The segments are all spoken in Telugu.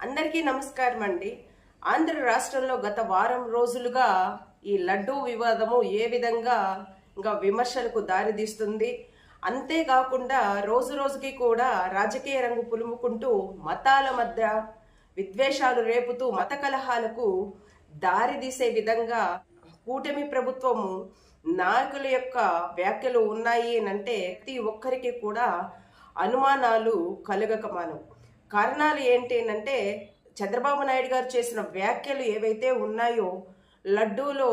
అందరికీ నమస్కారం అండి. ఆంధ్ర రాష్ట్రంలో గత వారం రోజులుగా ఈ లడ్డూ వివాదము ఏ విధంగా ఇంకా విమర్శలకు దారితీస్తుంది అంతేకాకుండా రోజు రోజుకి కూడా రాజకీయ రంగు పులుముకుంటూ మతాల మధ్య విద్వేషాలు రేపుతూ మత కలహాలకు దారితీసే విధంగా కూటమి ప్రభుత్వము నాయకుల యొక్క వ్యాఖ్యలు ఉన్నాయి అంటే ప్రతి ఒక్కరికి కూడా అనుమానాలు కలగక మానవు. కారణాలు ఏంటి అంటే చంద్రబాబు నాయుడు గారు చేసిన వ్యాఖ్యలు ఏవైతే ఉన్నాయో లడ్డూలో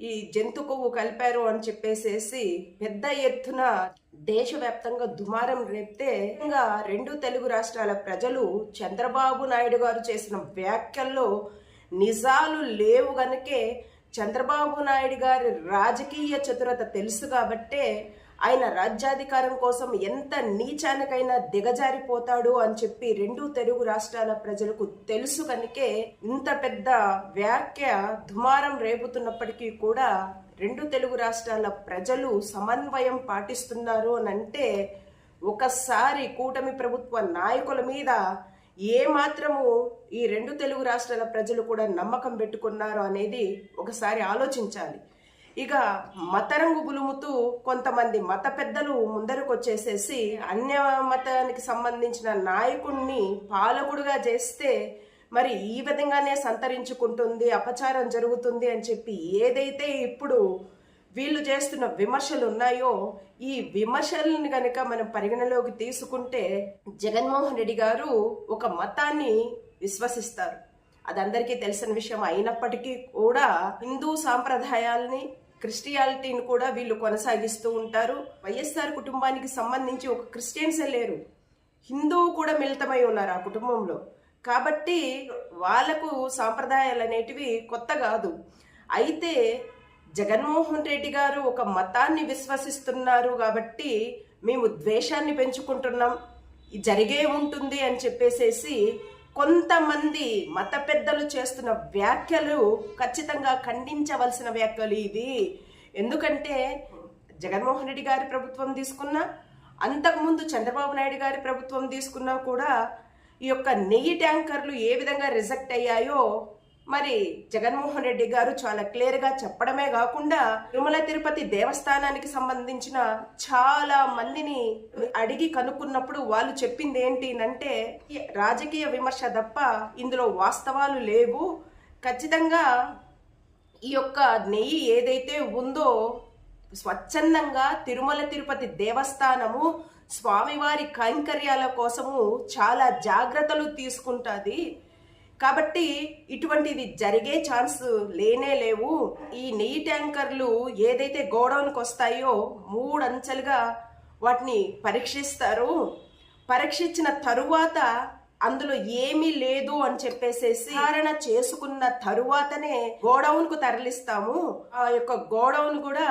ఈ జంతు కొవ్వు కలిపారు అని చెప్పేసేసి పెద్ద ఎత్తున దేశవ్యాప్తంగా దుమారం రేపితే ఇంకా రెండు తెలుగు రాష్ట్రాల ప్రజలు చంద్రబాబు నాయుడు గారు చేసిన వ్యాఖ్యల్లో నిజాలు లేవు గనుకే చంద్రబాబు నాయుడు గారి రాజకీయ చతురత తెలుసు కాబట్టే ఆయన రాజ్యాధికారం కోసం ఎంత నీచానికైనా దిగజారిపోతాడు అని చెప్పి రెండు తెలుగు రాష్ట్రాల ప్రజలకు తెలుసు కనుకే ఇంత పెద్ద వ్యాఖ్య దుమారం రేపుతున్నప్పటికీ కూడా రెండు తెలుగు రాష్ట్రాల ప్రజలు సమన్వయం పాటిస్తున్నారు అని అంటే ఒకసారి కూటమి ప్రభుత్వ నాయకుల మీద ఏ మాత్రము ఈ రెండు తెలుగు రాష్ట్రాల ప్రజలు కూడా నమ్మకం పెట్టుకున్నారు అనేది ఒకసారి ఆలోచించాలి. ఇక మతరంగు బులుముతూ కొంతమంది మత పెద్దలు ముందరకు వచ్చేసేసి అన్య మతానికి సంబంధించిన నాయకుణ్ణి పాలకుడుగా చేస్తే మరి ఈ విధంగానే సంతరించుకుంటుంది అపచారం జరుగుతుంది అని చెప్పి ఏదైతే ఇప్పుడు వీళ్ళు చేస్తున్న విమర్శలు ఉన్నాయో ఈ విమర్శలను కనుక మనం పరిగణలోకి తీసుకుంటే జగన్మోహన్ రెడ్డి గారు ఒక మతాన్ని విశ్వసిస్తారు. అది అందరికీ తెలిసిన విషయం అయినప్పటికీ కూడా హిందూ సాంప్రదాయాల్ని క్రిస్టియాలిటీని కూడా వీళ్ళు కొనసాగిస్తూ ఉంటారు. వైఎస్ఆర్ కుటుంబానికి సంబంధించి ఒక క్రిస్టియన్సే లేరు. హిందువు కూడా మిళితమై ఉన్నారు ఆ కుటుంబంలో. కాబట్టి వాళ్ళకు సాంప్రదాయాలు అనేటివి కొత్త కాదు. అయితే జగన్మోహన్ రెడ్డి గారు ఒక మతాన్ని విశ్వసిస్తున్నారు కాబట్టి మేము ద్వేషాన్ని పెంచుకుంటున్నాం. జరిగే ఉంటుంది అని చెప్పేసేసి కొంతమంది మత పెద్దలు చేస్తున్న వ్యాఖ్యలు ఖచ్చితంగా ఖండించవలసిన వ్యాఖ్యలు ఇది ఎందుకంటే జగన్మోహన్ రెడ్డి గారి ప్రభుత్వం తీసుకున్నా అంతకుముందు చంద్రబాబు నాయుడు గారి ప్రభుత్వం తీసుకున్నా కూడా ఈ యొక్క నెయ్యి ట్యాంకర్లు ఏ విధంగా రిజెక్ట్ అయ్యాయో మరి జగన్మోహన్ రెడ్డి గారు చాలా క్లియర్గా చెప్పడమే కాకుండా తిరుమల తిరుపతి దేవస్థానానికి సంబంధించిన చాలా మందిని అడిగి కనుక్కున్నప్పుడు వాళ్ళు చెప్పింది ఏంటి అంటే రాజకీయ విమర్శ తప్ప ఇందులో వాస్తవాలు లేవు. ఖచ్చితంగా ఈ యొక్క నెయ్యి ఏదైతే ఉందో స్వచ్ఛందంగా తిరుమల తిరుపతి దేవస్థానము స్వామివారి కైంకర్యాల కోసము చాలా జాగ్రత్తలు తీసుకుంటుంది. కాబట్టి ఇటువంటిది జరిగే ఛాన్స్ లేనే లేవు. ఈ నెయ్యి ట్యాంకర్లు ఏదైతే గోడౌన్కి వస్తాయో మూడంచెలుగా వాటిని పరీక్షిస్తారు. పరీక్షించిన తరువాత అందులో ఏమీ లేదు అని చెప్పేసేసి ధారణ చేసుకున్న తరువాతనే గోడౌన్కు తరలిస్తాము. ఆ యొక్క గోడౌన్ కూడా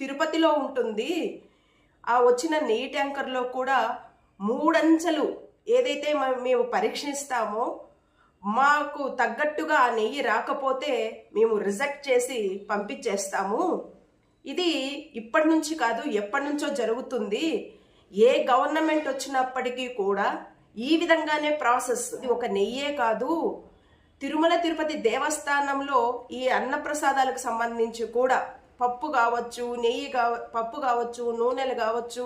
తిరుపతిలో ఉంటుంది. ఆ వచ్చిన నెయ్యి ట్యాంకర్లో కూడా మూడంచెలు ఏదైతే మేము పరీక్షిస్తామో మాకు తగ్గట్టుగా ఆ నెయ్యి రాకపోతే మేము రిజెక్ట్ చేసి పంపించేస్తాము. ఇది ఇప్పటి నుంచి కాదు ఎప్పటి నుంచో జరుగుతుంది. ఏ గవర్నమెంట్ వచ్చినప్పటికీ కూడా ఈ విధంగానే ప్రాసెస్. ఇది ఒక నెయ్యే కాదు. తిరుమల తిరుపతి దేవస్థానంలో ఈ అన్నప్రసాదాలకు సంబంధించి కూడా పప్పు కావచ్చు నెయ్యి కావ పప్పు కావచ్చు నూనెలు కావచ్చు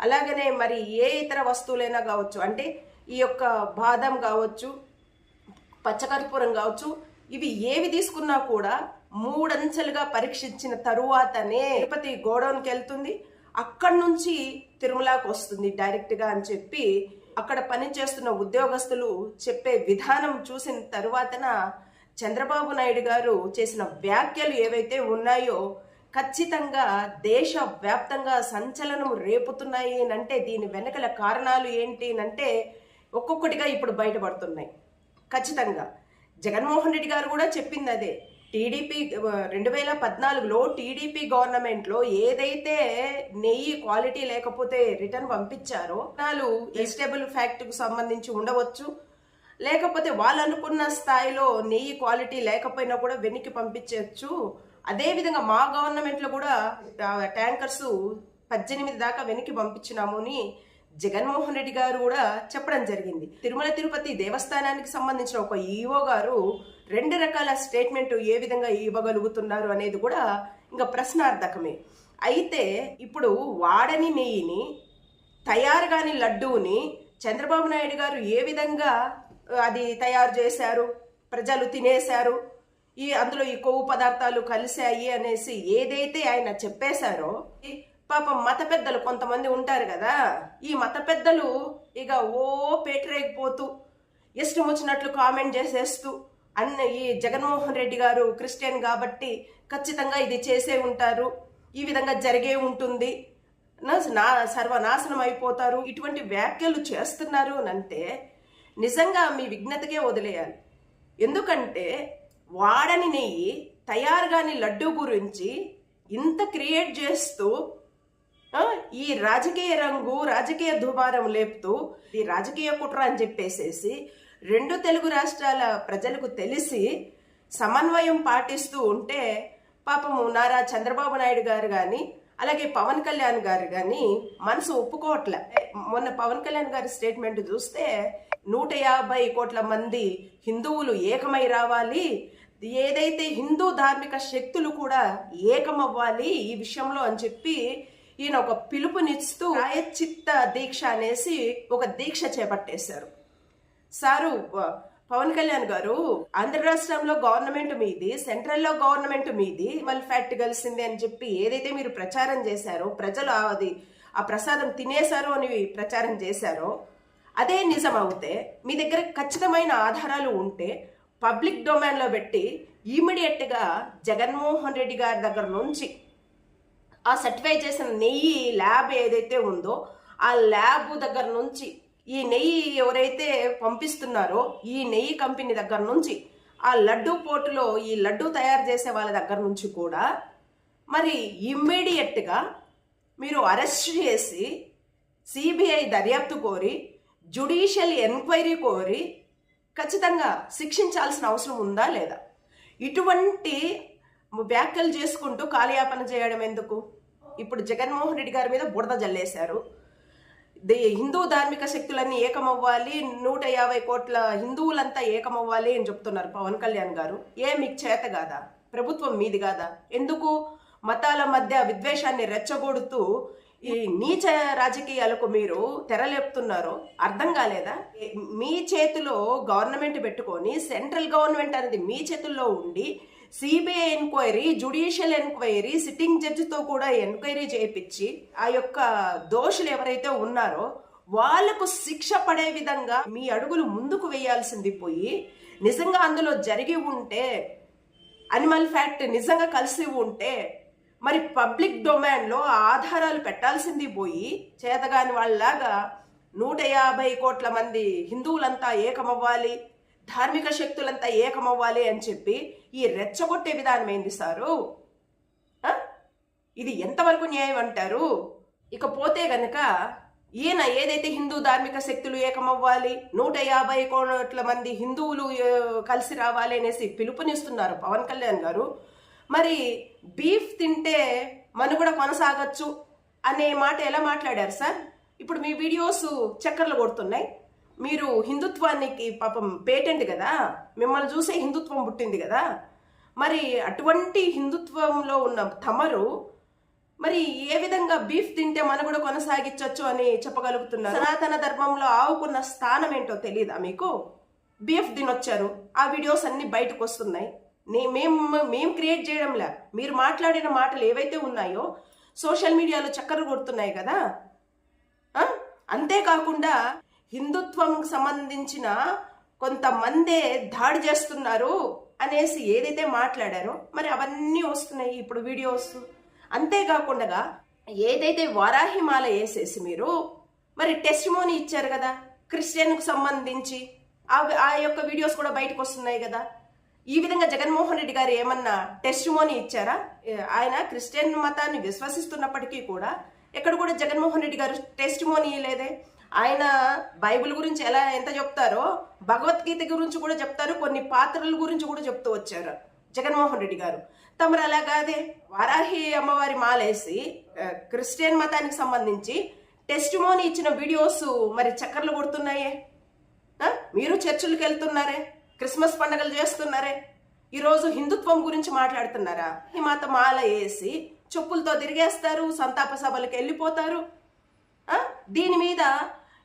అలాగనే మరి ఏ ఇతర వస్తువులైనా కావచ్చు. అంటే ఈ యొక్క బాదం కావచ్చు పచ్చకర్పూరం కావచ్చు ఇవి ఏవి తీసుకున్నా కూడా మూడంచెలుగా పరీక్షించిన తరువాతనే తిరుపతి గోడౌన్కి వెళ్తుంది. అక్కడి నుంచి తిరుమలకు వస్తుంది డైరెక్ట్గా అని చెప్పి అక్కడ పనిచేస్తున్న ఉద్యోగస్తులు చెప్పే విధానం చూసిన తరువాతన చంద్రబాబు నాయుడు గారు చేసిన వ్యాఖ్యలు ఏవైతే ఉన్నాయో ఖచ్చితంగా దేశ వ్యాప్తంగా సంచలనం రేపుతున్నాయి అంటే దీని వెనకల కారణాలు ఏంటి అంటే ఒక్కొక్కటిగా ఇప్పుడు బయటపడుతున్నాయి. ఖచ్చితంగా. జగన్మోహన్ రెడ్డి గారు కూడా చెప్పింది అదే. టీడీపీ రెండు వేల పద్నాలుగులో టీడీపీ గవర్నమెంట్లో ఏదైతే నెయ్యి క్వాలిటీ లేకపోతే రిటర్న్ పంపించారో నాలు వెజిటేబుల్ ఫ్యాక్టరీకి సంబంధించి ఉండవచ్చు. లేకపోతే వాళ్ళు అనుకున్న స్థాయిలో నెయ్యి క్వాలిటీ లేకపోయినా కూడా వెనక్కి పంపించవచ్చు. అదే విధంగా మా గవర్నమెంట్లో కూడా ట్యాంకర్స్ పద్దెనిమిది దాకా వెనక్కి పంపించినాము అని జగన్మోహన్ రెడ్డి గారు కూడా చెప్పడం జరిగింది. తిరుమల తిరుపతి దేవస్థానానికి సంబంధించిన ఒక ఈఓ గారు రెండు రకాల స్టేట్మెంట్ ఏ విధంగా ఇవ్వగలుగుతున్నారు అనేది కూడా ఇంకా ప్రశ్నార్థకమే. అయితే ఇప్పుడు వాడని నెయ్యిని తయారు కాని లడ్డూని చంద్రబాబు నాయుడు గారు ఏ విధంగా అది తయారు చేశారు? ప్రజలు తినేశారు? ఈ అందులో ఈ కొవ్వు పదార్థాలు కలిశాయి అనేసి ఏదైతే ఆయన చెప్పేశారో పాపం మత పెద్దలు కొంతమంది ఉంటారు కదా ఈ మత పెద్దలు ఇక ఓ పేటరేగిపోతూ ఇష్టం వచ్చినట్లు కామెంట్ చేసేస్తూ అన్న ఈ జగన్మోహన్ రెడ్డి గారు క్రిస్టియన్ కాబట్టి ఖచ్చితంగా ఇది చేసే ఉంటారు ఈ విధంగా జరిగే ఉంటుంది నా- నా సర్వనాశనం అయిపోతారు ఇటువంటి వ్యాఖ్యలు చేస్తున్నారు అని అంటే నిజంగా మీ విఘ్నతకే వదిలేయాలి. ఎందుకంటే వాడని నెయ్యి తయారుగాని లడ్డు గురించి ఇంత క్రియేట్ చేస్తూ ఈ రాజకీయ రంగు రాజకీయ దుమారం లేపుతూ ఈ రాజకీయ కుట్ర అని చెప్పేసేసి రెండు తెలుగు రాష్ట్రాల ప్రజలకు తెలిసి సమన్వయం పాటిస్తూ ఉంటే పాపము నారా చంద్రబాబు నాయుడు గారు కానీ అలాగే పవన్ కళ్యాణ్ గారు కానీ మనసు ఒప్పుకోవట్లే. మొన్న పవన్ కళ్యాణ్ గారి స్టేట్మెంట్ చూస్తే నూట యాభై కోట్ల మంది హిందువులు ఏకమై రావాలి ఏదైతే హిందూ ధార్మిక శక్తులు కూడా ఏకమవ్వాలి ఈ విషయంలో అని చెప్పి ఈయన ఒక పిలుపునిస్తూ రాయచిత్త దీక్ష అనేసి ఒక దీక్ష చేపట్టేశారు. సారు పవన్ కళ్యాణ్ గారు ఆంధ్ర రాష్ట్రంలో గవర్నమెంట్ మీది సెంట్రల్లో గవర్నమెంట్ మీది వాళ్ళు ఫ్యాక్ట్ కలిసింది అని చెప్పి ఏదైతే మీరు ప్రచారం చేశారో ప్రజలు అది ఆ ప్రసాదం తినేశారో అని ప్రచారం చేశారో అదే నిజం అవుతే మీ దగ్గర ఖచ్చితమైన ఆధారాలు ఉంటే పబ్లిక్ డొమైన్లో పెట్టి ఇమీడియట్గా జగన్మోహన్ రెడ్డి గారి దగ్గర నుంచి ఆ సర్టిఫై చేసిన నెయ్యి ల్యాబ్ ఏదైతే ఉందో ఆ ల్యాబ్ దగ్గర నుంచి ఈ నెయ్యి ఎవరైతే పంపిస్తున్నారో ఈ నెయ్యి కంపెనీ దగ్గర నుంచి ఆ లడ్డు పోటులో ఈ లడ్డు తయారు చేసే వాళ్ళ దగ్గర నుంచి కూడా మరి ఇమ్మీడియట్గా మీరు అరెస్ట్ చేసి సిబిఐ దర్యాప్తు కోరి జుడిషియల్ ఎంక్వైరీ కోరి ఖచ్చితంగా శిక్షించాల్సిన అవసరం ఉందా లేదా? ఇటువంటి వ్యాఖ్యలు చేసుకుంటూ కాలయాపన చేయడం ఎందుకు? ఇప్పుడు జగన్మోహన్ రెడ్డి గారి మీద బురద జల్లేశారు. హిందూ ధార్మిక శక్తులన్నీ ఏకమవ్వాలి నూట యాభై కోట్ల హిందువులంతా ఏకమవ్వాలి అని చెప్తున్నారు పవన్ కళ్యాణ్ గారు. ఏ మీకు చేత కాదా? ప్రభుత్వం మీది కాదా? ఎందుకు మతాల మధ్య విద్వేషాన్ని రెచ్చగొడుతూ ఈ నీచ రాజకీయాలకు మీరు తెరలేపుతున్నారో అర్థం కాలేదా? మీ చేతిలో గవర్నమెంట్ పెట్టుకొని సెంట్రల్ గవర్నమెంట్ అనేది మీ చేతుల్లో ఉండి CBI enquiry judicial enquiry sitting జడ్జితో కూడా ఎంక్వైరీ చేయించి ఆ యొక్క దోషులు ఎవరైతే ఉన్నారో వాళ్ళకు శిక్ష పడే విధంగా మీ అడుగులు ముందుకు వేయాల్సింది పోయి నిజంగా అందులో జరిగి ఉంటే అనిమల్ ఫ్యాక్ట్ నిజంగా కలిసి ఉంటే మరి పబ్లిక్ డొమైన్లో ఆధారాలు పెట్టాల్సింది పోయి చేతగాని వాళ్ళలాగా నూట యాభై కోట్ల మంది హిందువులంతా ఏకమవ్వాలి ధార్మిక శక్తులంతా ఏకమవ్వాలి అని చెప్పి ఈ రెచ్చగొట్టే విధానం ఏంది సారు? ఇది ఎంతవరకు న్యాయం అంటారు? ఇకపోతే గనక ఈయన ఏదైతే హిందూ ధార్మిక శక్తులు ఏకమవ్వాలి నూట యాభై కోట్ల మంది హిందువులు కలిసి రావాలి అనేసి పిలుపునిస్తున్నారు పవన్ కళ్యాణ్ గారు. మరి బీఫ్ తింటే మనుగడ కొనసాగచ్చు అనే మాట ఎలా మాట్లాడారు సార్? ఇప్పుడు మీ వీడియోస్ చక్కర్లు కొడుతున్నాయి. మీరు హిందుత్వానికి పాపం పేటెంట్ కదా? మిమ్మల్ని చూసే హిందుత్వం పుట్టింది కదా? మరి అటువంటి హిందుత్వంలో ఉన్న తమరు మరి ఏ విధంగా బీఫ్ తింటే మనం కూడా కొనసాగించవచ్చు అని చెప్పగలుగుతున్నారు? సనాతన ధర్మంలో ఆవుకున్న స్థానం ఏంటో తెలియదా మీకు? బీఫ్ తినొచ్చారు ఆ వీడియోస్ అన్ని బయటకు వస్తున్నాయి. నే- మేము మేము క్రియేట్ చేయడంలే? మీరు మాట్లాడిన మాటలు ఏవైతే ఉన్నాయో సోషల్ మీడియాలో చక్కర కొడుతున్నాయి కదా? అంతేకాకుండా హిందుత్వంకు సంబంధించిన కొంతమందే దాడి చేస్తున్నారు అనేసి ఏదైతే మాట్లాడారో మరి అవన్నీ వస్తున్నాయి ఇప్పుడు వీడియోస్. అంతేకాకుండా ఏదైతే వారాహిమాల వేసేసి మీరు మరి టెస్టిమోని ఇచ్చారు కదా క్రిస్టియన్కు సంబంధించి ఆ ఆ యొక్క వీడియోస్ కూడా బయటకు వస్తున్నాయి కదా. ఈ విధంగా జగన్మోహన్ రెడ్డి గారు ఏమన్నా టెస్టిమోని ఇచ్చారా? ఆయన క్రిస్టియన్ మతాన్ని విశ్వసిస్తున్నప్పటికీ కూడా ఎక్కడ కూడా జగన్మోహన్ రెడ్డి గారు టెస్టిమోని లేదే ఆయన బైబిల్ గురించి ఎలా ఎంత చెప్తారో భగవద్గీత గురించి కూడా చెప్తారు కొన్ని పాత్రల గురించి కూడా చెప్తూ వచ్చారు జగన్మోహన్ రెడ్డి గారు. తమరు అలా కాదే వారాహి అమ్మవారి మాలేసి క్రిస్టియన్ మతానికి సంబంధించి టెస్ట్ మోని ఇచ్చిన వీడియోస్ మరి చక్కర్లు కొడుతున్నాయే? మీరు చర్చిలకు వెళ్తున్నారే? క్రిస్మస్ పండుగలు చేస్తున్నారే? ఈరోజు హిందుత్వం గురించి మాట్లాడుతున్నారా? హిమాత మాల వేసి చెప్పులతో తిరిగేస్తారు సంతాప సభలకు వెళ్ళిపోతారు. దీని మీద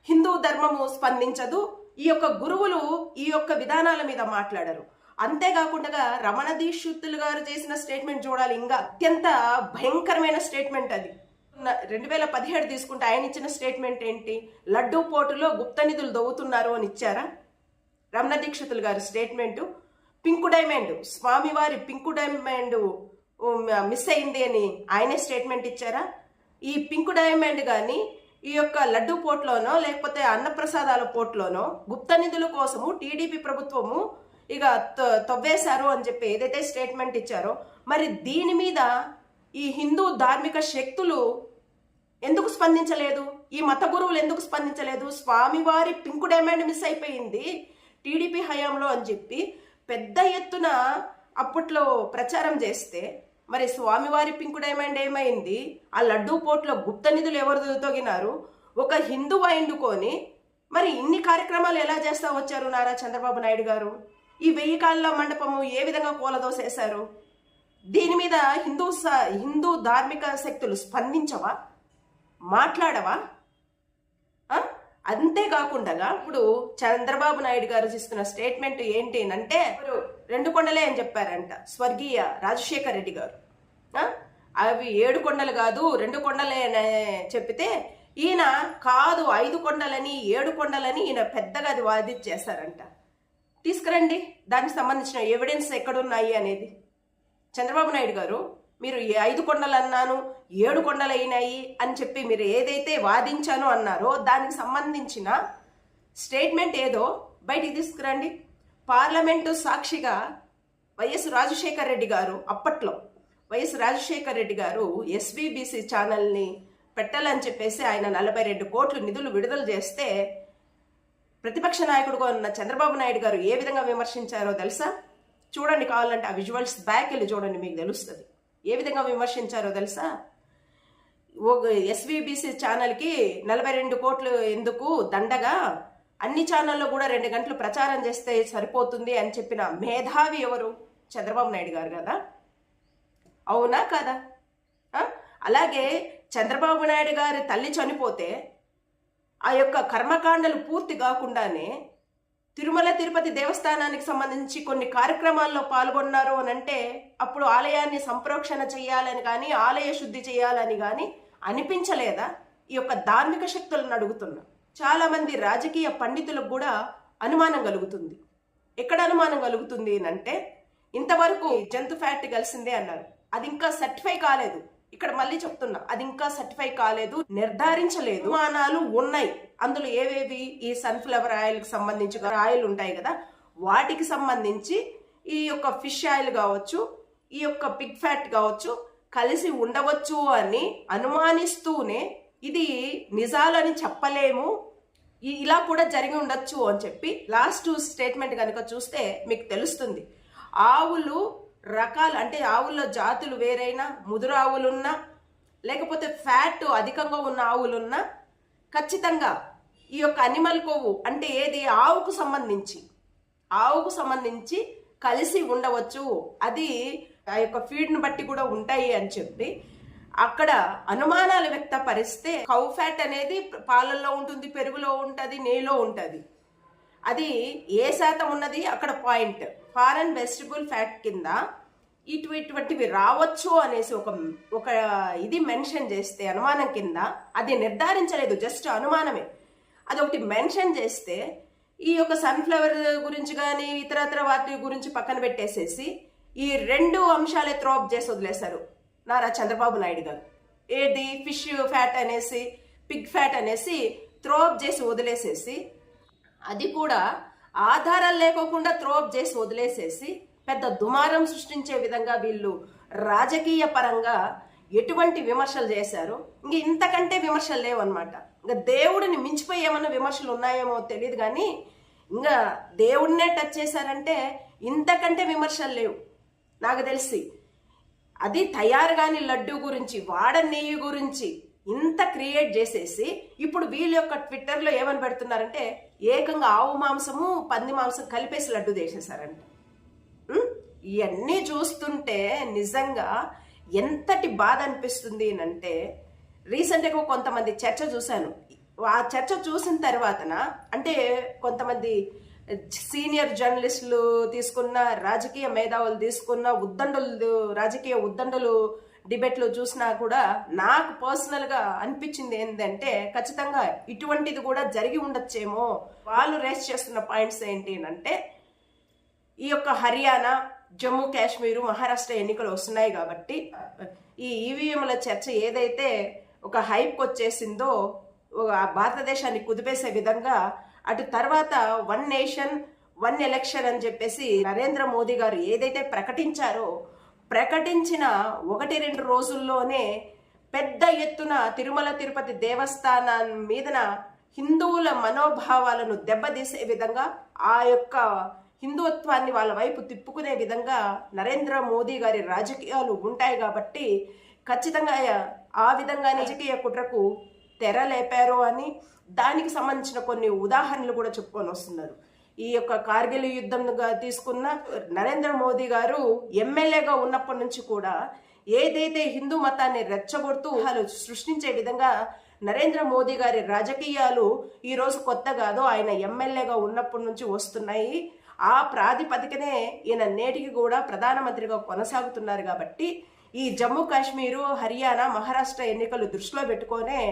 హిందూ ధర్మము స్పందించదు. ఈ యొక్క గురువులు ఈ యొక్క విధానాల మీద మాట్లాడరు. అంతేకాకుండా రమణ దీక్షితులు గారు చేసిన స్టేట్మెంట్ చూడాలి. ఇంకా అత్యంత భయంకరమైన స్టేట్మెంట్ అది. రెండు వేల పదిహేడు తీసుకుంటే ఆయన ఇచ్చిన స్టేట్మెంట్ ఏంటి? లడ్డూ పోటులో గుప్త నిధులు దవ్వుతున్నారు అని ఇచ్చారా? Ramana Dikshitulu garu statement. Pink diamond స్వామివారి పింకు డైమండ్ మిస్ అయింది అని ఆయనే స్టేట్మెంట్ ఇచ్చారా? ఈ పింకు డైమండ్ కానీ ఈ యొక్క లడ్డు పోట్లోనో లేకపోతే అన్నప్రసాదాల పోట్లోనో గుప్త నిధుల కోసము టీడీపీ ప్రభుత్వము ఇక తొ- తవ్వేశారు అని చెప్పి ఏదైతే స్టేట్మెంట్ ఇచ్చారో మరి దీని మీద ఈ హిందూ ధార్మిక శక్తులు ఎందుకు స్పందించలేదు? ఈ మత గురువులు ఎందుకు స్పందించలేదు? స్వామివారి పింకు డైమండ్ మిస్ అయిపోయింది టీడీపీ హయాంలో అని చెప్పి పెద్ద ఎత్తున అప్పట్లో ప్రచారం చేస్తే మరి స్వామివారి పింకు డైమండ్ ఏమైంది? ఆ లడ్డూ పోట్లో గుప్త నిధులు ఎవరు తొగినారు ఒక హిందూ అయిండుకొని మరి ఇన్ని కార్యక్రమాలు ఎలా చేస్తా వచ్చారు నారా చంద్రబాబు నాయుడు గారు? ఈ వెయ్యి కాళ్ళ మండపము ఏ విధంగా కూలదోసేశారు దీని మీద హిందూ స- హిందూ ధార్మిక శక్తులు స్పందించవా? మాట్లాడవా? అంతేకాకుండా ఇప్పుడు చంద్రబాబు నాయుడు గారు చేస్తున్న స్టేట్మెంట్ ఏంటి అంటే రెండు కొండలే అని చెప్పారంట స్వర్గీయ రాజశేఖర్ రెడ్డి గారు. అవి ఏడు కొండలు కాదు రెండు కొండలే అని చెప్పితే ఈయన కాదు ఐదు కొండలని ఏడు కొండలని ఈయన పెద్దగా అది వాదించేశారంట తీసుకురండి దానికి సంబంధించిన ఎవిడెన్స్ ఎక్కడున్నాయి అనేది. చంద్రబాబు నాయుడు గారు మీరు ఐదు కొండలు అన్నాను ఏడు కొండలు అయినాయి అని చెప్పి మీరు ఏదైతే వాదించాను అన్నారో దానికి సంబంధించిన స్టేట్మెంట్ ఏదో బయటికి తీసుకురండి. పార్లమెంటు సాక్షిగా వైఎస్ రాజశేఖర్ రెడ్డి గారు అప్పట్లో వైఎస్ రాజశేఖర్ రెడ్డి గారు ఎస్బీబీసీ ఛానల్ని పెట్టాలని చెప్పేసి ఆయన నలభై రెండు కోట్లు నిధులు విడుదల చేస్తే ప్రతిపక్ష నాయకుడుగా ఉన్న చంద్రబాబు నాయుడు గారు ఏ విధంగా విమర్శించారో తెలుసా? చూడండి కావాలంటే ఆ విజువల్స్ బ్యాక్ వెళ్ళి చూడండి మీకు తెలుస్తుంది. ఏ విధంగా విమర్శించారో తెలుసా? ఒక ఎస్వీబీసీ ఛానల్కి నలభై రెండు కోట్లు ఎందుకు దండగా అన్ని ఛానల్లో కూడా రెండు గంటలు ప్రచారం చేస్తే సరిపోతుంది అని చెప్పిన మేధావి ఎవరు? చంద్రబాబు నాయుడు గారు కదా. అవునా కదా? అలాగే చంద్రబాబు నాయుడు గారి తల్లి చనిపోతే ఆ యొక్క కర్మకాండలు పూర్తి కాకుండానే తిరుమల తిరుపతి దేవస్థానానికి సంబంధించి కొన్ని కార్యక్రమాల్లో పాల్గొన్నారు అని అంటే అప్పుడు ఆలయాన్ని సంప్రోక్షణ చేయాలని కానీ ఆలయ శుద్ధి చేయాలని కానీ అనిపించలేదా? ఈ యొక్క ధార్మిక శక్తులను అడుగుతున్నా. చాలామంది రాజకీయ పండితులకు కూడా అనుమానం కలుగుతుంది. ఎక్కడ అనుమానం కలుగుతుంది అంటే ఇంతవరకు జంతు ఫ్యాట్ కలిసిందే అన్నారు. అది ఇంకా సర్టిఫై కాలేదు. ఇక్కడ మళ్ళీ చెప్తున్నా అది ఇంకా సర్టిఫై కాలేదు నిర్ధారించలేదు. అనుమానాలు ఉన్నాయి. అందులో ఏవేవి? ఈ సన్ఫ్లవర్ ఆయిల్కి సంబంధించి ఆయిల్ ఉంటాయి కదా వాటికి సంబంధించి ఈ యొక్క ఫిష్ ఆయిల్ కావచ్చు ఈ యొక్క పిగ్ ఫ్యాట్ కావచ్చు కలిసి ఉండవచ్చు అని అనుమానిస్తూనే ఇది నిజాలని చెప్పలేము ఇలా కూడా జరిగి ఉండొచ్చు అని చెప్పి లాస్ట్ స్టేట్మెంట్ కనుక చూస్తే మీకు తెలుస్తుంది. ఆవులు రకాలు అంటే ఆవుల్లో జాతులు వేరైనా ముదురు ఆవులున్నా లేకపోతే ఫ్యాట్ అధికంగా ఉన్న ఆవులున్నా ఖచ్చితంగా ఈ యొక్క అనిమల్ కొవ్వు అంటే ఏది? ఆవుకు సంబంధించి. ఆవుకు సంబంధించి కలిసి ఉండవచ్చు. అది ఆ యొక్క ఫీడ్ని బట్టి కూడా ఉంటాయి అని చెప్పి అక్కడ అనుమానాలు వ్యక్తపరిస్తే కౌ ఫ్యాట్ అనేది పాలల్లో ఉంటుంది పెరుగులో ఉంటుంది నెయ్యిలో ఉంటుంది. అది ఏ శాతం ఉన్నది? అక్కడ పాయింట్. ఫారెన్ వెజిటబుల్ ఫ్యాట్ కింద ఇటు ఇటువంటివి రావచ్చు అనేసి ఒక ఒక ఇది మెన్షన్ చేస్తే అనుమానం కింద అది నిర్ధారించలేదు జస్ట్ అనుమానమే. అదొకటి మెన్షన్ చేస్తే ఈ యొక్క సన్ఫ్లవర్ గురించి కానీ ఇతరత్ర వాటి గురించి పక్కన పెట్టేసేసి ఈ రెండు అంశాలే త్రోప్ చేసి వదిలేశారు. నారా చంద్రబాబు నాయుడు గారు. ఏది? ఫిష్ ఫ్యాట్ అనేసి పిగ్ ఫ్యాట్ అనేసి త్రోప్ చేసి వదిలేసేసి అది కూడా ఆధారాలు లేకోకుండా త్రోప్ చేసి వదిలేసేసి పెద్ద దుమారం సృష్టించే విధంగా వీళ్ళు రాజకీయ పరంగా ఎటువంటి విమర్శలు చేశారు? ఇంక ఇంతకంటే విమర్శలు లేవన్నమాట. ఇంకా దేవుడిని మించిపోయి ఏమన్నా విమర్శలు ఉన్నాయేమో తెలియదు కానీ ఇంకా దేవుడినే టచ్ చేశారంటే ఇంతకంటే విమర్శలు లేవు. నాకు తెలిసి అది తయారు కాని లడ్డు గురించి వాడ నెయ్యి గురించి ఇంత క్రియేట్ చేసేసి ఇప్పుడు వీళ్ళ యొక్క ట్విట్టర్లో ఏమని పెడుతున్నారంటే ఏకంగా ఆవు మాంసము పంది మాంసం కలిపేసి లడ్డు చేసేసారంట. ఇవన్నీ చూస్తుంటే నిజంగా ఎంతటి బాధ అనిపిస్తుంది అంటే రీసెంట్గా కొంతమంది చర్చ చూశాను. ఆ చర్చ చూసిన తర్వాతన అంటే కొంతమంది సీనియర్ జర్నలిస్టులు తీసుకున్న రాజకీయ మేధావులు తీసుకున్న ఉద్దండులు రాజకీయ ఉద్దండులు డిబేట్లు చూసినా కూడా నాకు పర్సనల్గా అనిపించింది ఏంటంటే ఖచ్చితంగా ఇటువంటిది కూడా జరిగి ఉండొచ్చేమో వాళ్ళు రేస్ చేస్తున్న పాయింట్స్ ఏంటి అంటే ఈ యొక్క హర్యానా జమ్మూ కాశ్మీరు మహారాష్ట్ర ఎన్నికలు వస్తున్నాయి కాబట్టి ఈ ఈవీఎంల చర్చ ఏదైతే ఒక హైప్ వచ్చేసిందో భారతదేశాన్ని కుదిపేసే విధంగా అటు తర్వాత వన్ నేషన్ వన్ ఎలక్షన్ అని చెప్పేసి నరేంద్ర మోదీ గారు ఏదైతే ప్రకటించారో ప్రకటించిన ఒకటి రెండు రోజుల్లోనే పెద్ద ఎత్తున తిరుమల తిరుపతి దేవస్థానం మీదన హిందువుల మనోభావాలను దెబ్బతీసే విధంగా ఆ యొక్క హిందుత్వాన్ని వాళ్ళ వైపు తిప్పుకునే విధంగా నరేంద్ర మోదీ గారి రాజకీయాలు ఉంటాయి కాబట్టి ఖచ్చితంగా ఆ విధంగా రాజకీయ కుట్రకు తెర లేపారో అని దానికి సంబంధించిన కొన్ని ఉదాహరణలు కూడా చెప్పుకొని వస్తున్నారు. ఈ యొక్క కార్గిల్ యుద్ధంగా తీసుకున్న నరేంద్ర మోదీ గారు ఎమ్మెల్యేగా ఉన్నప్పటి నుంచి కూడా ఏదైతే హిందూ మతాన్ని రెచ్చగొడుతూ ఊహలు సృష్టించే విధంగా నరేంద్ర మోదీ గారి రాజకీయాలు ఈ రోజు కొత్త కాదు ఆయన ఎమ్మెల్యేగా ఉన్నప్పటి నుంచి వస్తున్నాయి. ఆ ప్రాతిపదికనే ఈయన నేటికి కూడా ప్రధానమంత్రిగా కొనసాగుతున్నారు కాబట్టి ఈ జమ్మూ కాశ్మీరు హర్యానా మహారాష్ట్ర ఎన్నికలు దృష్టిలో పెట్టుకొనే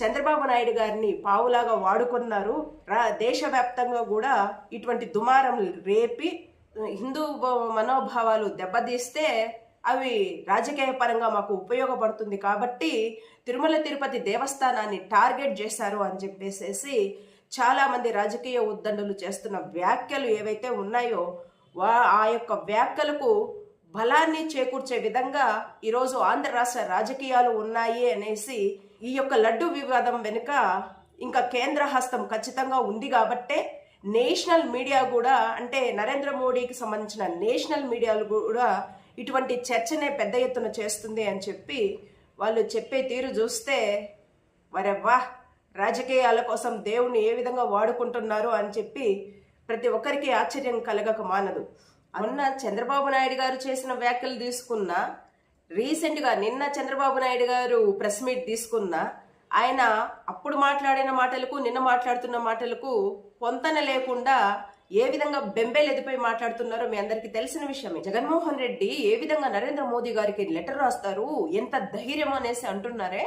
చంద్రబాబు నాయుడు గారిని పావులాగా వాడుకున్నారు. రా దేశవ్యాప్తంగా కూడా ఇటువంటి దుమారం రేపి హిందూ మనోభావాలు దెబ్బతీస్తే అవి రాజకీయ పరంగా మాకు ఉపయోగపడుతుంది కాబట్టి తిరుమల తిరుపతి దేవస్థానాన్ని టార్గెట్ చేశారు అని చెప్పేసేసి చాలామంది రాజకీయ ఉద్దండలు చేస్తున్న వ్యాఖ్యలు ఏవైతే ఉన్నాయో వా ఆ యొక్క వ్యాఖ్యలకు బలాన్ని చేకూర్చే విధంగా ఈరోజు ఆంధ్ర రాష్ట్ర రాజకీయాలు ఉన్నాయి అనేసి ఈ యొక్క లడ్డు వివాదం వెనుక ఇంకా కేంద్ర హస్తం ఖచ్చితంగా ఉంది కాబట్టే నేషనల్ మీడియా కూడా అంటే నరేంద్ర మోడీకి సంబంధించిన నేషనల్ మీడియాలు కూడా ఇటువంటి చర్చనే పెద్ద ఎత్తున చేస్తుంది అని చెప్పి వాళ్ళు చెప్పే తీరు చూస్తే వరెవ్వా రాజకీయాల కోసం దేవుణ్ణి ఏ విధంగా వాడుకుంటున్నారు? అని చెప్పి ప్రతి ఒక్కరికి ఆశ్చర్యం కలగక మానదు. అన్న చంద్రబాబు నాయుడు గారు చేసిన వ్యాఖ్యలు తీసుకున్న రీసెంట్గా నిన్న చంద్రబాబు నాయుడు గారు ప్రెస్ మీట్ తీసుకున్న ఆయన అప్పుడు మాట్లాడిన మాటలకు నిన్న మాట్లాడుతున్న మాటలకు పొంతన లేకుండా ఏ విధంగా బెంబేలెదిపై మాట్లాడుతున్నారో మీ అందరికీ తెలిసిన విషయమే. జగన్మోహన్ రెడ్డి ఏ విధంగా నరేంద్ర మోదీ గారికి లెటర్ రాస్తారు ఎంత ధైర్యం అనేసి అంటున్నారే?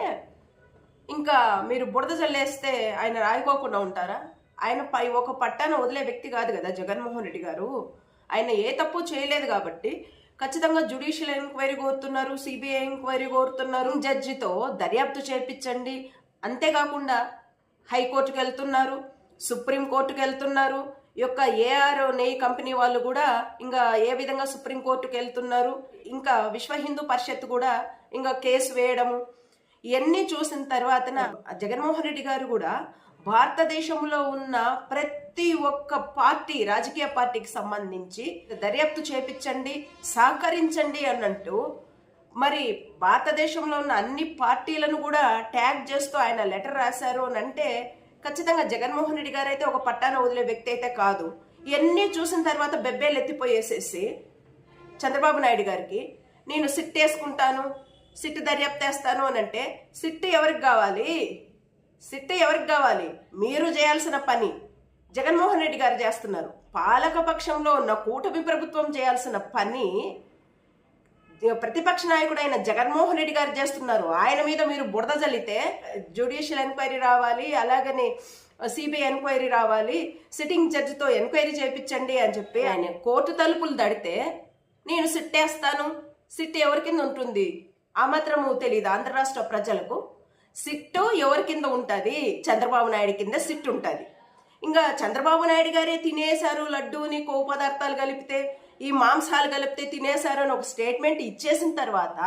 ఇంకా మీరు బురద జల్లేస్తే ఆయన రాయకోకుండా ఉంటారా? ఆయన పై ఒక పట్టాన వదిలే వ్యక్తి కాదు కదా జగన్మోహన్ రెడ్డి గారు. ఆయన ఏ తప్పు చేయలేదు కాబట్టి ఖచ్చితంగా జ్యుడిషియల్ ఎంక్వైరీ కోరుతున్నారు సిబిఐ ఎంక్వైరీ కోరుతున్నారు. జడ్జితో దర్యాప్తు చేపించండి. అంతేకాకుండా హైకోర్టుకి వెళ్తున్నారు సుప్రీం కోర్టుకి వెళ్తున్నారు. ఈ యొక్క ఏఆర్ నెయ్యి కంపెనీ వాళ్ళు కూడా ఇంకా ఏ విధంగా సుప్రీం కోర్టుకి వెళ్తున్నారు? ఇంకా విశ్వ హిందూ పరిషత్ కూడా ఇంకా కేసు వేయడము ఇవన్నీ చూసిన తర్వాతన జగన్మోహన్ రెడ్డి గారు కూడా భారతదేశంలో ఉన్న ప్రతి ఒక్క పార్టీ రాజకీయ పార్టీకి సంబంధించి దర్యాప్తు చేపించండి సహకరించండి అన్నట్టు మరి భారతదేశంలో ఉన్న అన్ని పార్టీలను కూడా ట్యాగ్ చేస్తూ ఆయన లెటర్ రాశారు అని అంటే ఖచ్చితంగా జగన్మోహన్ రెడ్డి గారు అయితే ఒక పట్టాన వదిలే వ్యక్తి అయితే కాదు. ఇవన్నీ చూసిన తర్వాత బెబ్బేలు ఎత్తిపోయేసేసి చంద్రబాబు నాయుడు గారికి నేను సిట్ వేసుకుంటాను సిట్ దర్యాప్తు వేస్తాను అని అంటే సిట్ ఎవరికి కావాలి? సిట్ ఎవరికి కావాలి? మీరు చేయాల్సిన పని. జగన్మోహన్ రెడ్డి గారు చేస్తున్నారు. పాలక పక్షంలో ఉన్న కూటమి ప్రభుత్వం చేయాల్సిన పని ప్రతిపక్ష నాయకుడైన జగన్మోహన్ రెడ్డి గారు చేస్తున్నారు. ఆయన మీద మీరు బురద జల్లితే జ్యుడిషియల్ ఎంక్వైరీ రావాలి అలాగని సిబిఐ ఎంక్వైరీ రావాలి సిట్టింగ్ జడ్జితో ఎంక్వైరీ చేయించండి అని చెప్పి ఆయన కోర్టు తలుపులు దడితే నేను సిట్టేస్తాను. సిట్ ఎవరి కింద ఉంటుంది? ఆ మాత్రము తెలియదు ఆంధ్ర రాష్ట్ర ప్రజలకు. సిట్టు ఎవరి కింద ఉంటుంది? చంద్రబాబు నాయుడు కింద సిట్ ఉంటుంది. ఇంకా చంద్రబాబు నాయుడు గారే తినేశారు లడ్డూని కొవ్వు పదార్థాలు కలిపితే ఈ మాంసాలు కలిపితే తినేశారు అని ఒక స్టేట్మెంట్ ఇచ్చేసిన తర్వాత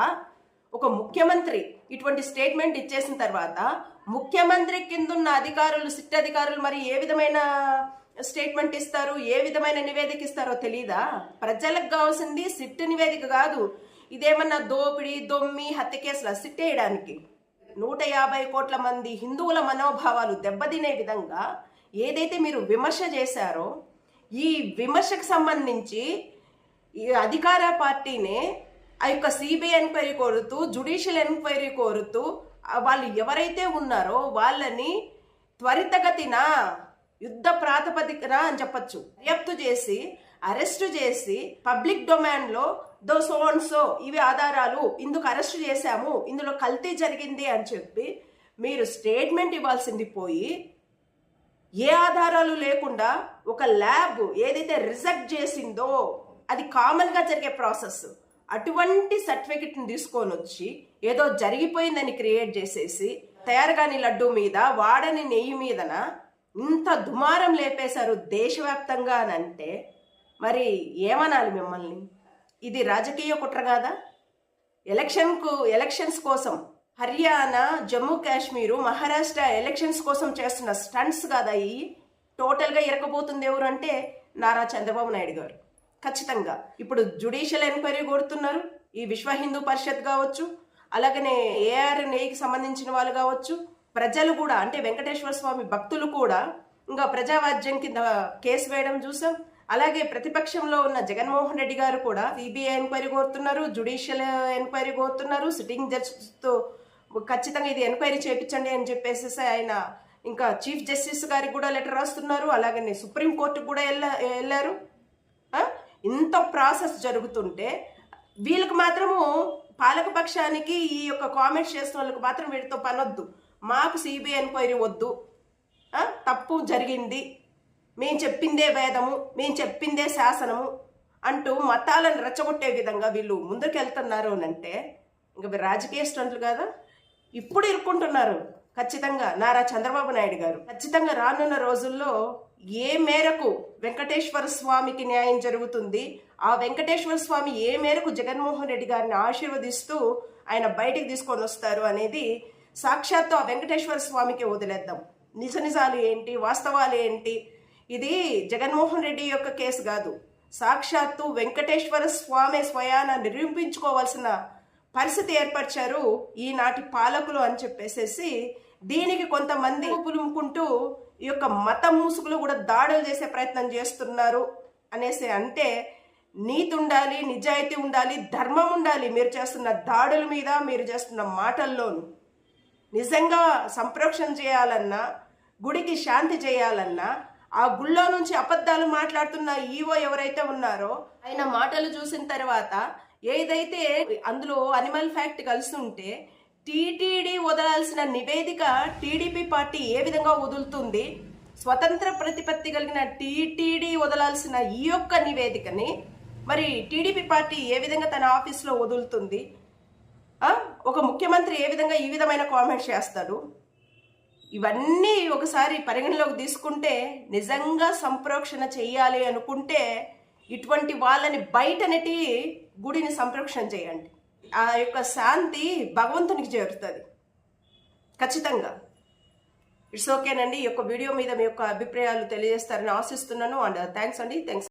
ఒక ముఖ్యమంత్రి ఇటువంటి స్టేట్మెంట్ ఇచ్చేసిన తర్వాత ముఖ్యమంత్రి కింద ఉన్న అధికారులు సిట్ అధికారులు మరి ఏ విధమైన స్టేట్మెంట్ ఇస్తారు? ఏ విధమైన నివేదిక ఇస్తారో తెలీదా? ప్రజలకు కావాల్సింది సిట్ నివేదిక కాదు. ఇదేమన్నా దోపిడి దొమ్మి హత్య కేసుల? సిట్ వేయడానికి. నూట యాభై కోట్ల మంది హిందువుల మనోభావాలు దెబ్బతినే విధంగా ఏదైతే మీరు విమర్శ చేశారో ఈ విమర్శకు సంబంధించి ఈ అధికార పార్టీనే ఆ యొక్క సిబిఐ ఎంక్వైరీ కోరుతూ జుడిషియల్ ఎంక్వైరీ కోరుతూ వాళ్ళు ఎవరైతే ఉన్నారో వాళ్ళని త్వరితగతిన యుద్ధ ప్రాతిపదికన అని చెప్పొచ్చు. దర్యాప్తు చేసి అరెస్ట్ చేసి పబ్లిక్ డొమాన్లో దో సో అండ్ సో ఇవి ఆధారాలు ఇందుకు అరెస్ట్ చేశాము ఇందులో కల్తీ జరిగింది అని చెప్పి మీరు స్టేట్మెంట్ ఇవ్వాల్సింది పోయి ఏ ఆధారాలు లేకుండా ఒక ల్యాబ్ ఏదైతే రిజెక్ట్ చేసిందో అది కామన్గా జరిగే ప్రాసెస్. అటువంటి సర్టిఫికెట్ని తీసుకొని వచ్చి ఏదో జరిగిపోయిందని క్రియేట్ చేసేసి తయారు కాని లడ్డు మీద వాడని నెయ్యి మీదన ఇంత దుమారం లేపేశారు దేశవ్యాప్తంగా అని అంటే మరి ఏమనాలి మిమ్మల్ని? ఇది రాజకీయ కుట్ర కాదా? ఎలక్షన్కు ఎలక్షన్స్ కోసం హర్యానా జమ్మూ కాశ్మీరు మహారాష్ట్ర ఎలక్షన్స్ కోసం చేస్తున్న స్టంట్స్ కాదా ఇవి టోటల్గా ఇరకపోతుంది ఎవరు అంటే నారా చంద్రబాబు నాయుడు గారు. ఖచ్చితంగా. ఇప్పుడు జుడిషియల్ ఎంక్వైరీ కోరుతున్నారు. ఈ విశ్వ హిందూ పరిషత్ కావచ్చు అలాగనే ఏఆర్ నేకి సంబంధించిన వాళ్ళు కావచ్చు ప్రజలు కూడా అంటే వెంకటేశ్వర స్వామి భక్తులు కూడా ఇంకా ప్రజావాజ్యం కింద కేసు వేయడం చూసాం. అలాగే ప్రతిపక్షంలో ఉన్న జగన్మోహన్ రెడ్డి గారు కూడా సిబిఐ ఎంక్వైరీ కోరుతున్నారు జుడిషియల్ ఎంక్వైరీ కోరుతున్నారు సిట్టింగ్ జడ్జితో ఖచ్చితంగా ఇది ఎంక్వైరీ చేయించండి అని చెప్పేసి ఆయన ఇంకా చీఫ్ జస్టిస్ గారికి కూడా లెటర్ రాస్తున్నారు. అలాగనే సుప్రీంకోర్టుకు కూడా వెళ్ళ వెళ్ళారు. ఇంత ప్రాసెస్ జరుగుతుంటే వీళ్ళకి మాత్రము పాలకపక్షానికి ఈ యొక్క కామెంట్స్ చేసిన వాళ్ళకి మాత్రం వీటితో పనొద్దు. మాకు సిబిఐ ఎంక్వైరీ వద్దు. తప్పు జరిగింది. మేము చెప్పిందే వేదము మేము చెప్పిందే శాసనము అంటూ మతాలను రెచ్చగొట్టే విధంగా వీళ్ళు ముందుకెళ్తున్నారు అని అంటే ఇంకా రాజకీయ స్టంట్లు కదా? ఇప్పుడు ఇరుక్కుంటున్నారు ఖచ్చితంగా. నారా చంద్రబాబు నాయుడు గారు. ఖచ్చితంగా రానున్న రోజుల్లో ఏ మేరకు వెంకటేశ్వర స్వామికి న్యాయం జరుగుతుంది ఆ వెంకటేశ్వర స్వామి ఏ మేరకు జగన్మోహన్ రెడ్డి గారిని ఆశీర్వదిస్తూ ఆయన బయటికి తీసుకొని వస్తారు అనేది సాక్షాత్తు ఆ వెంకటేశ్వర స్వామికి వదిలేద్దాం. నిజ నిజాలు ఏంటి? వాస్తవాలు ఏంటి? ఇది జగన్మోహన్ రెడ్డి యొక్క కేసు కాదు. సాక్షాత్తు వెంకటేశ్వర స్వామి స్వయాన నిరూపించుకోవాల్సిన పరిస్థితి ఏర్పరిచారు ఈనాటి పాలకులు అని చెప్పేసేసి దీనికి కొంతమంది పులుముకుంటూ ఈ యొక్క మత మూసుకులు కూడా దాడులు చేసే ప్రయత్నం చేస్తున్నారు అనేసి అంటే నీతి ఉండాలి నిజాయితీ ఉండాలి ధర్మం ఉండాలి. మీరు చేస్తున్న దాడుల మీద మీరు చేస్తున్న మాటల్లోనూ. నిజంగా సంప్రోక్షణ చేయాలన్నా గుడికి శాంతి చేయాలన్నా ఆ గుళ్ళో నుంచి అబద్ధాలు మాట్లాడుతున్న ఈవో ఎవరైతే ఉన్నారో ఆయన మాటలు చూసిన తర్వాత ఏదైతే అందులో అనిమల్ ఫ్యాక్ట్ కలిసి ఉంటే టీటీడీ వదలాల్సిన నివేదిక టీడీపీ పార్టీ ఏ విధంగా వదులుతుంది? స్వతంత్ర ప్రతిపత్తి కలిగిన టీటీడీ వదలాల్సిన ఈ యొక్క నివేదికని మరి టీడీపీ పార్టీ ఏ విధంగా తన ఆఫీస్లో వదులుతుంది? ఒక ముఖ్యమంత్రి ఏ విధంగా ఈ విధమైన కామెంట్స్ చేస్తాడు? ఇవన్నీ ఒకసారి పరిగణలోకి తీసుకుంటే నిజంగా సంప్రోక్షణ చేయాలి అనుకుంటే ఇటువంటి వాళ్ళని బయటనటి గుడిని సంప్రోక్షణ చేయండి. ఆ యొక్క శాంతి భగవంతునికి చేరుతుంది. ఖచ్చితంగా. ఇట్స్ ఓకేనండి. ఈ యొక్క వీడియో మీద మీ యొక్క అభిప్రాయాలు తెలియజేస్తారని ఆశిస్తున్నాను అండ్ థ్యాంక్స్ అండి. థ్యాంక్స్.